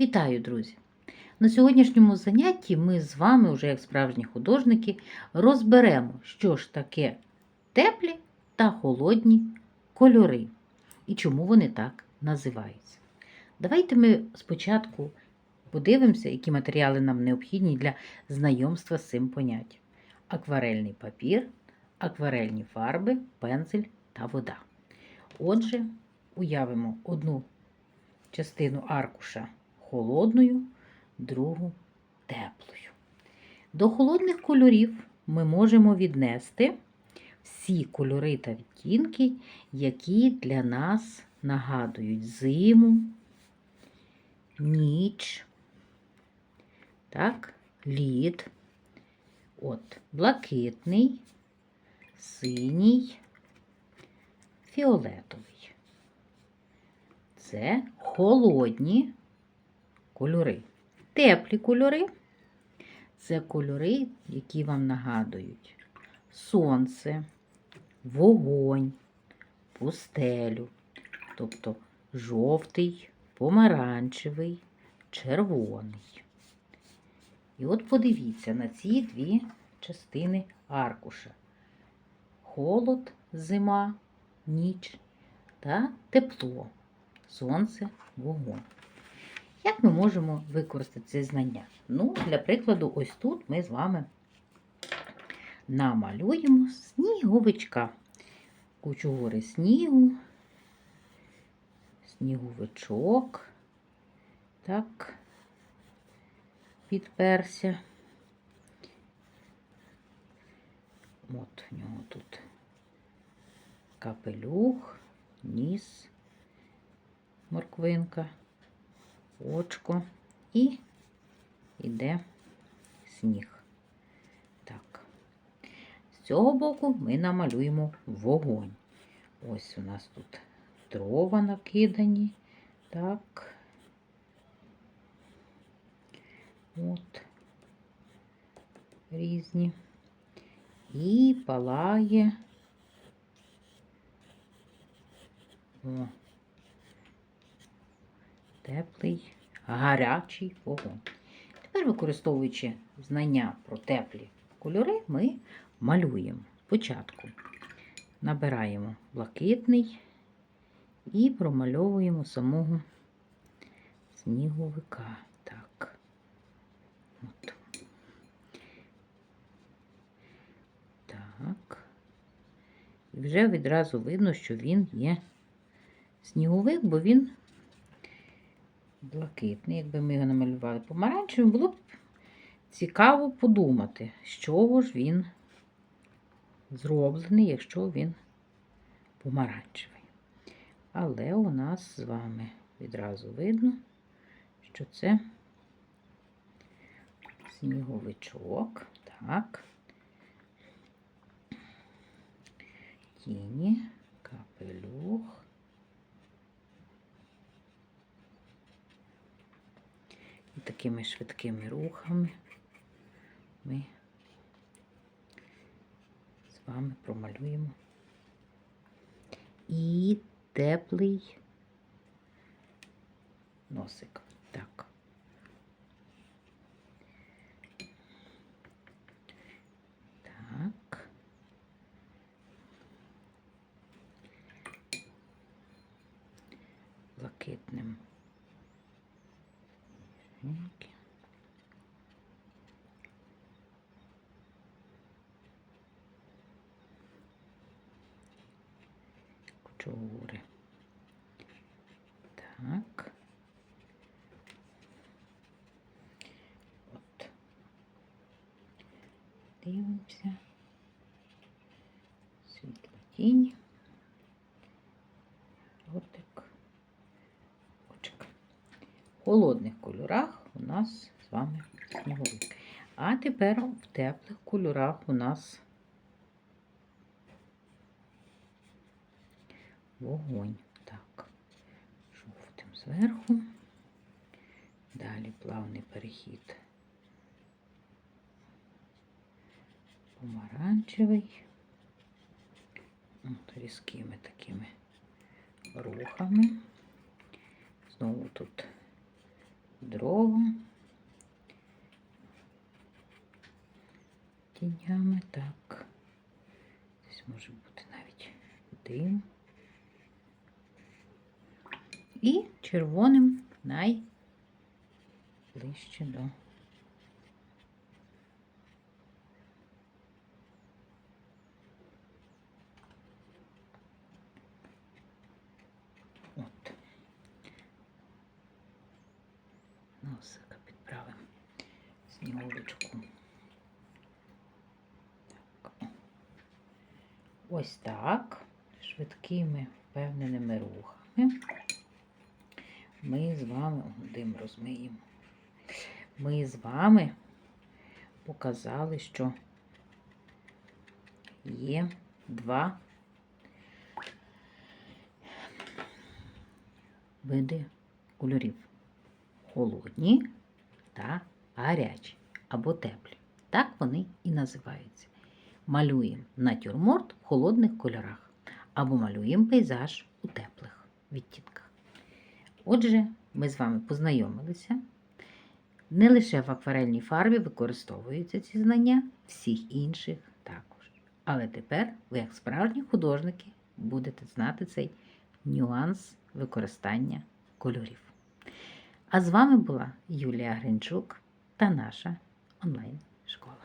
Вітаю, друзі! На сьогоднішньому занятті ми з вами, уже як справжні художники, розберемо, що ж таке теплі та холодні кольори і чому вони так називаються. Давайте ми спочатку подивимося, які матеріали нам необхідні для знайомства з цим поняттям: акварельний папір, акварельні фарби, пензель та вода. Отже, уявимо одну частину аркуша холодною, другу теплою. До холодних кольорів ми можемо віднести всі кольори та відтінки, які для нас нагадують зиму, ніч, так, лід, от, блакитний, синій, фіолетовий. Це холодні кольори. Теплі кольори це кольори, які вам нагадують сонце, вогонь, пустелю, тобто жовтий, помаранчевий, червоний. І от подивіться на ці дві частини аркуша. Холод, зима, ніч та тепло, сонце, вогонь. Як ми можемо використати це знання? Ну, для прикладу, ось тут ми з вами намалюємо сніговичка. Кучу гори снігу, сніговичок. Так, підперся. От в нього тут капелюх, ніс, морквинка очко і йде сніг. Так. З цього боку ми намалюємо вогонь. Ось у нас тут дрова накидані. Так. От. Різні. І палає. Теплий, гарячий вогонь. Тепер, використовуючи знання про теплі кольори, ми малюємо. Спочатку набираємо блакитний і промальовуємо самого сніговика. Так. От. Так. І вже відразу видно, що він є сніговик, бо він блакитний, якби ми його намалювали помаранчевим, було б цікаво подумати, з чого ж він зроблений, якщо він помаранчевий. Але у нас з вами відразу видно, що це сніговичок. Так. Тіні, капелюх. І такими швидкими рухами ми з вами промалюємо і теплий носик. Так. Так. Блакитним. Ніжненькі. Кучугури. Так. От. Дивимося. Світла тінь. Холодних кольорах у нас з вами сніговик. А тепер в теплих кольорах у нас вогонь. Так, жовтим зверху. Далі плавний перехід. Помаранчевий. От, різкими такими рухами. Знову тут дрова. Тінями так. Десь може бути навіть дим. І червоним найближче до. Снігурочку. Так. Ось так. Швидкими впевненими рухами. Ми з вами дим розмиємо. Ми з вами показали, що є два види кольорів. Холодні та гарячі або теплі. Так вони і називаються. Малюємо натюрморт в холодних кольорах або малюємо пейзаж у теплих відтінках. Отже, ми з вами познайомилися. Не лише в акварельній фарбі використовуються ці знання, всіх інших також. Але тепер ви, як справжні художники, будете знати цей нюанс використання кольорів. А з вами була Юлія Гринчук та наша online escola.